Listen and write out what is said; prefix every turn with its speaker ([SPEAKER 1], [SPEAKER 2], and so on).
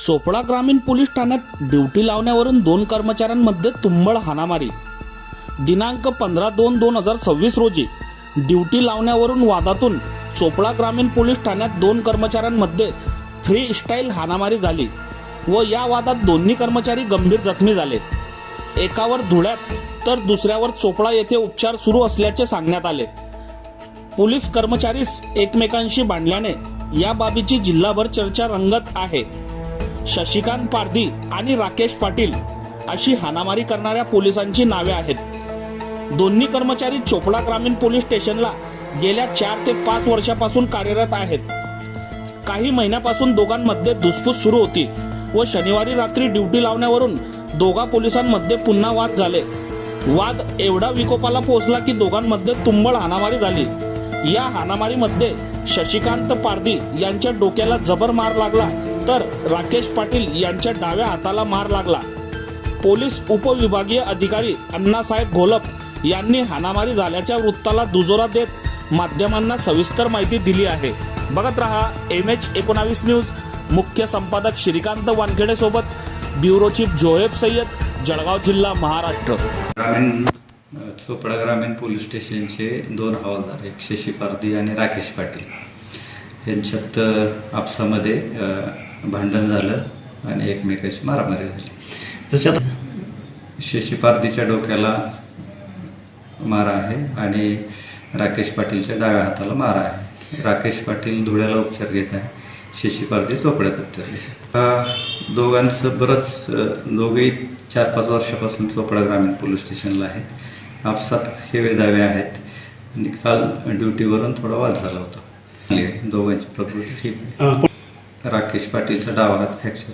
[SPEAKER 1] सोपळा ग्रामीण पोलीस ठाण्यात ड्युटी लावण्यावरून दोन कर्मचाऱ्यांमध्ये तुंबळ हाणामारी. दिनांक पंधरा दोन दोन हजार सव्वीस रोजी ड्युटी लावण्यावरून वादातून चोपडा ग्रामीण पोलीस ठाण्यात दोन कर्मचाऱ्यांमध्ये फ्री स्टाईल हाणामारी झाली व या वादात दोन्ही कर्मचारी गंभीर जखमी झाले. एकावर धुळ्यात तर दुसऱ्यावर चोपडा येथे उपचार सुरू असल्याचे सांगण्यात आले. पोलीस कर्मचारीस एकमेकांशी भांडल्याने या बाबीची जिल्हाभर चर्चा रंगत आहे. शशिकांत पारधी आणि राकेश पाटील अशी हाणामारी करणाऱ्या पोलिसांची नावे आहेत. दोन्ही कर्मचारी चोपडा ग्रामीण पोलीस स्टेशनला गेल्या चार ते पाच वर्षापासून कार्यरत आहेत. काही महिन्यापासून दोघांमध्ये धुसफूस सुरू होती व शनिवारी रात्री ड्युटी लावण्यावरून दोघा पोलिसांमध्ये पुन्हा वाद झाले. वाद एवढा विकोपाला पोहोचला की दोघांमध्ये तुंबळ हाणामारी झाली. या हाणामारीमध्ये शशिकांत पारधी यांच्या डोक्याला जबर मार लागला तर राकेश पाटील यांच्या डाव्या हाताला मार लागला. पोलीस उपविभागीय अधिकारी अण्णासाहेब घोलप यांनी हाणामारी झाल्याच्या वृत्ताला दुजोरा देत माध्यमांना सविस्तर माहिती दिली आहे. बघत रहा एम एच एकोणावीस न्यूज. मुख्य संपादक श्रीकांत वानखेडे सोबत ब्युरो चीफ जोहेब सय्यद जळगाव जिल्हा महाराष्ट्र.
[SPEAKER 2] ग्रामीण चोपडा ग्रामीण पोलीस स्टेशनचे दोन हवालदार एक शशी पारदी आणि राकेश पाटील. यांच्यात आपसामध्ये भांडण झालं आणि एकमेकाशी मारामारी झाली. त्याच्यात शशी डोक्याला मारा आहे आणि राकेश पाटीलच्या डाव्या हाताला मारा आहे. राकेश पाटील धुळ्याला उपचार घेत आहे. शशी पारधी चोपड्यात उपचार घेत आहे दोघांचं बरंच दोघेही चार पाच वर्षापासून चोपडा ग्रामीण पोलीस स्टेशनला आहेत. आपसात हे वेदावे आहेत. आणि काल ड्युटीवरून थोडा वाद झाला होता. दोघांची प्रकृती ठीक आहे. राकेश पाटीलचा डावा हात फ्रॅक्चर